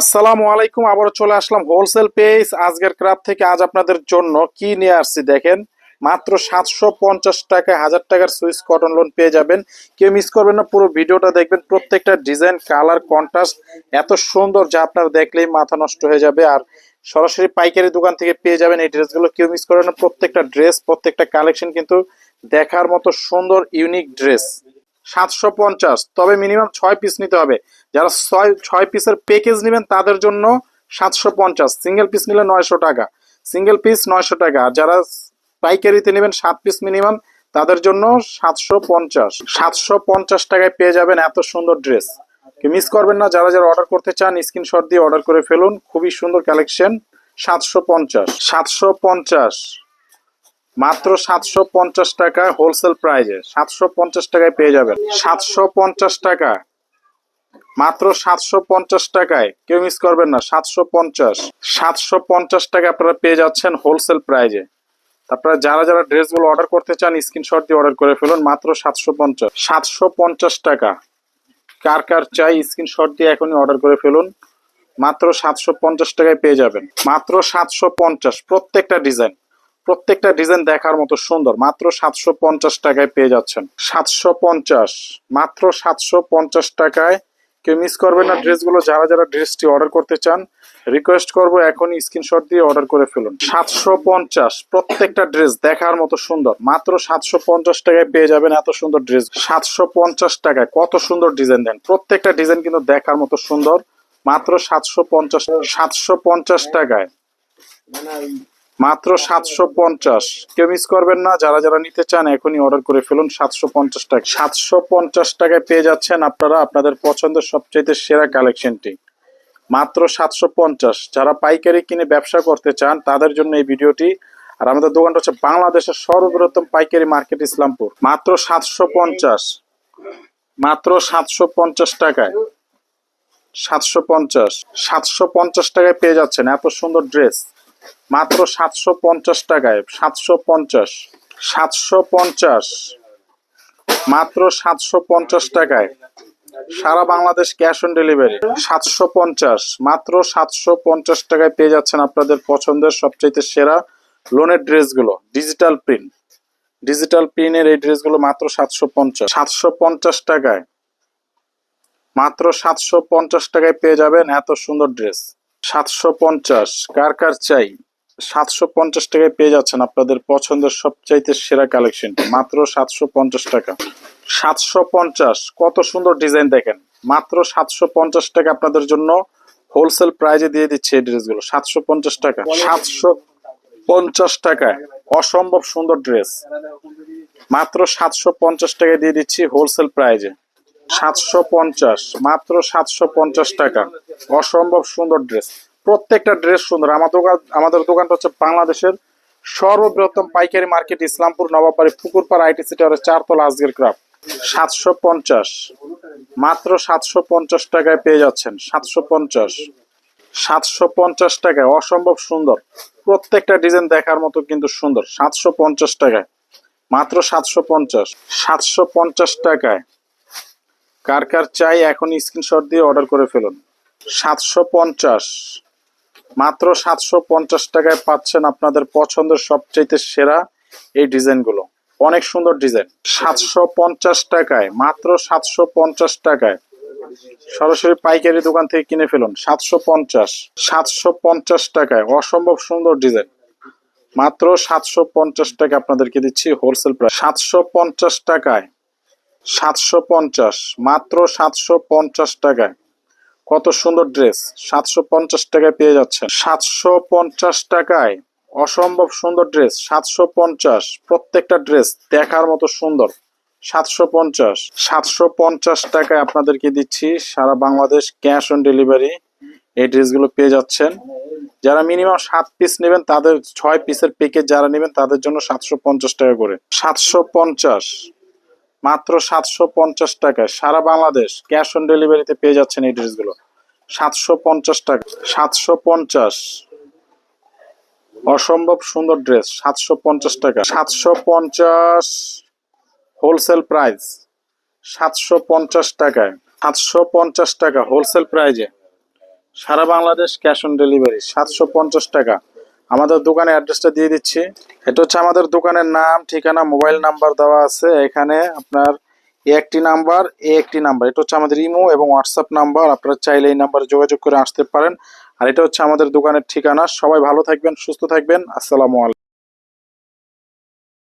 আসসালামু আলাইকুম, আবারও চলে আসলাম হোলসেল পেজ আজকের ক্রাব থেকে আজ আপনাদের জন্য কি নিয়ে আসছি দেখেন, মাত্র সাতশো পঞ্চাশ টাকায় হাজার টাকার সুইস কটন লোন পেয়ে যাবেন। কেউ মিস করবেন না, পুরো ভিডিওটা দেখবেন, প্রত্যেকটা ডিজাইন কালার কন্ট্রাস্ট এত সুন্দর যা আপনারা দেখলেই মাথা নষ্ট হয়ে যাবে। আর সরাসরি পাইকারি দোকান থেকে পেয়ে যাবেন এই ড্রেসগুলো, কেউ মিস করবেন না, প্রত্যেকটা ড্রেস প্রত্যেকটা কালেকশন কিন্তু দেখার মতো সুন্দর ইউনিক ড্রেস সাতশো পঞ্চাশ। তবে মিনিমাম ছয় পিস নিতে হবে। যারা ছয় ছয় পিসের প্যাকেজ নেবেন, তাদের জন্য সাতশো পঞ্চাশ। সিঙ্গেল পিস নিলে নয়শো টাকা। সিঙ্গেল পিস নয়শো টাকা। আর যারা পাইকারিতে নেবেন, সাত পিস মিনিমাম তাদের জন্য সাতশো পঞ্চাশ। সাতশো পঞ্চাশ টাকায় পেয়ে যাবেন এত সুন্দর ড্রেস মিস করবেন না। যারা যারা অর্ডার করতে চান স্ক্রিনশট দিয়ে অর্ডার করে ফেলুন। খুবই সুন্দর কালেকশন সাতশো পঞ্চাশ। সাতশো পঞ্চাশ। মাত্র সাতশো পঞ্চাশ টাকা হোলসেল প্রাইজে সাতশো পঞ্চাশ টাকায় পেয়ে যাবেন। সাতশো পঞ্চাশ টাকা। মাত্র সাতশো পঞ্চাশ টাকায়। কেউ মিস করবেন না, সাতশো পঞ্চাশ। সাতশো পঞ্চাশ টাকা আপনারা পেয়ে যাচ্ছেন হোলসেল প্রাইজে আপনারা যারা যারা ড্রেসগুলো অর্ডার করতে চান স্ক্রিনশট দিয়ে অর্ডার করে ফেলুন, মাত্র সাতশো পঞ্চাশ। সাতশো পঞ্চাশ টাকা। কার কার চাই স্ক্রিনশট দিয়ে এখনই অর্ডার করে ফেলুন। মাত্র সাতশো পঞ্চাশ টাকায় পেয়ে যাবেন। মাত্র সাতশো পঞ্চাশ। প্রত্যেকটা ডিজাইন প্রত্যেকটা ডিজাইন দেখার মতো সুন্দর। মাত্র সাতশো পঞ্চাশ টাকায় পেয়ে যাচ্ছেন। সাতশো পঞ্চাশ। মাত্র সাতশো পঞ্চাশ টাকায়। কেউ মিস করবেন না ড্রেসগুলো। যারা যারা ড্রেসটি অর্ডার করতে চান রিকোয়েস্ট করব এখনই স্ক্রিনশট দিয়ে অর্ডার করে ফেলুন। সাতশো পঞ্চাশ। প্রত্যেকটা ড্রেস দেখার মতো সুন্দর। মাত্র সাতশো পঞ্চাশ টাকায় পেয়ে যাবেন এত সুন্দর ড্রেস সাতশো পঞ্চাশ টাকায় কত সুন্দর ডিজাইন দেন। প্রত্যেকটা ডিজাইন কিন্তু দেখার মতো সুন্দর। মাত্র সাতশো পঞ্চাশ। সাতশো পঞ্চাশ টাকায়। মাত্র সাতশো পঞ্চাশ। কেউ মিস করবেন না, যারা যারা নিতে চান এখনই অর্ডার করে ফেলুন সাতশো পঞ্চাশ টাকা। সাতশো পঞ্চাশ টাকায় পেয়ে যাচ্ছেন আপনারা আপনাদের পছন্দের সবচেয়ে সেরা কালেকশনটি মাত্র সাতশো পঞ্চাশ। যারা পাইকারি কিনে ব্যবসা করতে চান, তাদের জন্য এই ভিডিওটি। আর আমাদের দোকানটা হচ্ছে বাংলাদেশের সর্ববৃহত্তম পাইকারি মার্কেট ইসলামপুর। মাত্র সাতশো পঞ্চাশ। মাত্র সাতশো পঞ্চাশ টাকায়। সাতশো পঞ্চাশ। সাতশো পঞ্চাশ টাকায় পেয়ে যাচ্ছেন। এত সুন্দর ড্রেস মাত্র সাতশো পঞ্চাশ টাকায়, সাতশো পঞ্চাশ সাতশো পঞ্চাশ, মাত্র সাতশো পঞ্চাশ টাকায়। সারা বাংলাদেশ ক্যাশ অন ডেলিভারি। সাতশো পঞ্চাশ, মাত্র সাতশো পঞ্চাশ টাকায় পেয়ে যাচ্ছেন আপনাদের পছন্দের সবচাইতে সেরা লোনের ড্রেসগুলো ডিজিটাল প্রিন্ট ডিজিটাল প্রিন্টের এই ড্রেসগুলো মাত্র সাতশো পঞ্চাশ। সাতশো পঞ্চাশ টাকায়, মাত্র সাতশো পঞ্চাশ টাকায় পেয়ে যাবেন এত সুন্দর ড্রেস। সাতশো পঞ্চাশ। কার কার চাই? সাতশো পঞ্চাশ টাকায় পেয়ে যাচ্ছেন আপনাদের পছন্দের সবচাইতে সেরা কালেকশনটি মাত্র সাতশো পঞ্চাশ টাকা। সাতশো পঞ্চাশ, কত সুন্দর ডিজাইন দেখেন। মাত্র সাতশো পঞ্চাশ টাকা আপনাদের জন্য হোলসেল প্রাইজে দিয়ে দিচ্ছে এই ড্রেসগুলো সাতশো পঞ্চাশ টাকা। সাতশো পঞ্চাশ টাকায় অসম্ভব সুন্দর ড্রেস মাত্র সাতশো পঞ্চাশ টাকায় দিয়ে দিচ্ছি হোলসেল প্রাইজে সাতশো পঞ্চাশ, মাত্র সাতশো পঞ্চাশ টাকা। অসম্ভব সুন্দর ড্রেস প্রত্যেকটা ড্রেস সুন্দর। আমার দোকান আমাদের দোকানটা হচ্ছে বাংলাদেশের সর্ববৃহত্তম পাইকারি মার্কেট, ইসলামপুর নবাবাড়ি পুকুরপাড়া, আইটি সিটারের চারতলা আজগের ক্রাফ সাতশো পঞ্চাশ, মাত্র সাতশো পঞ্চাশ টাকায় পেয়ে যাচ্ছেন। সাতশো পঞ্চাশ সাতশো পঞ্চাশ টাকায়। অসম্ভব সুন্দর। প্রত্যেকটা ডিজাইন দেখার মতো কিন্তু সুন্দর। সাতশো পঞ্চাশ টাকায়। মাত্র সাতশো পঞ্চাশ সাতশো পঞ্চাশ টাকায়। কার কার চাই এখন স্ক্রিনশট দিয়ে অর্ডার করে ফেলুন। সাতশো পঞ্চাশ। মাত্র সাতশো পঞ্চাশ টাকায় পাচ্ছেন আপনাদের পছন্দের সবচাইতে সেরা এই ডিজাইনগুলো। অনেক সুন্দর ডিজাইন। সাতশো পঞ্চাশ টাকায়, মাত্র সাতশো পঞ্চাশ টাকায় সরাসরি পাইকারি দোকান থেকে কিনে ফেলুন। সাতশো পঞ্চাশ। সাতশো পঞ্চাশ টাকায়, অসম্ভব সুন্দর ডিজাইন। মাত্র সাতশো পঞ্চাশ টাকা আপনাদেরকে দিচ্ছি হোলসেল প্রাইস সাতশো পঞ্চাশ টাকায় সাতশো পঞ্চাশ, মাত্র সাতশো পঞ্চাশ টাকায়। কত সুন্দর ড্রেস, সাতশো পঞ্চাশ টাকায় পেয়ে যাচ্ছেন। সাতশো পঞ্চাশ টাকায় অসম্ভব সুন্দর ড্রেস, সাতশো পঞ্চাশ, প্রত্যেকটা ড্রেস দেখার মতো সুন্দর। সাতশো পঞ্চাশ সাতশো পঞ্চাশ টাকায় আপনাদেরকে দিচ্ছি সারা বাংলাদেশ ক্যাশ অন ডেলিভারি। এই ড্রেসগুলো পেয়ে যাচ্ছেন। যারা মিনিমাম সাত পিস নেবেন, তাদের ছয় পিসের প্যাকেজ যারা নেবেন, তাদের জন্য সাতশো পঞ্চাশ টাকা করে। সাতশো পঞ্চাশ মাত্র সাতশো পঞ্চাশ টাকায় সারা বাংলাদেশ ক্যাশ অন ডেলিভারিতে পেয়ে যাচ্ছেন এই ড্রেসগুলো। সাতশো পঞ্চাশ টাকা। সাতশো পঞ্চাশ। অসম্ভব সুন্দর ড্রেস, সাতশো পঞ্চাশ টাকা। সাতশো পঞ্চাশ হোলসেল প্রাইস। সাতশো পঞ্চাশ টাকায়। সাতশো পঞ্চাশ টাকা হোলসেল প্রাইজে। সারা বাংলাদেশ ক্যাশ অন ডেলিভারি। সাতশো পঞ্চাশ টাকা। আমাদের দোকানের অ্যাড্রেসটা দিয়ে দিচ্ছি। এটা হচ্ছে আমাদের দোকানের নাম, ঠিকানা মোবাইল নাম্বার দেওয়া আছে। এখানে আপনার একটি নাম্বার এ একটি নাম্বার। এটা হচ্ছে আমাদের ইমো এবং হোয়াটসঅ্যাপ নাম্বার। আপনারা চাইলে এই নাম্বারে যোগাযোগ করে আসতে পারেন। আর এটা হচ্ছে আমাদের দোকানের ঠিকানা। সবাই ভালো থাকবেন, সুস্থ থাকবেন। আসসালামু আলাইকুম।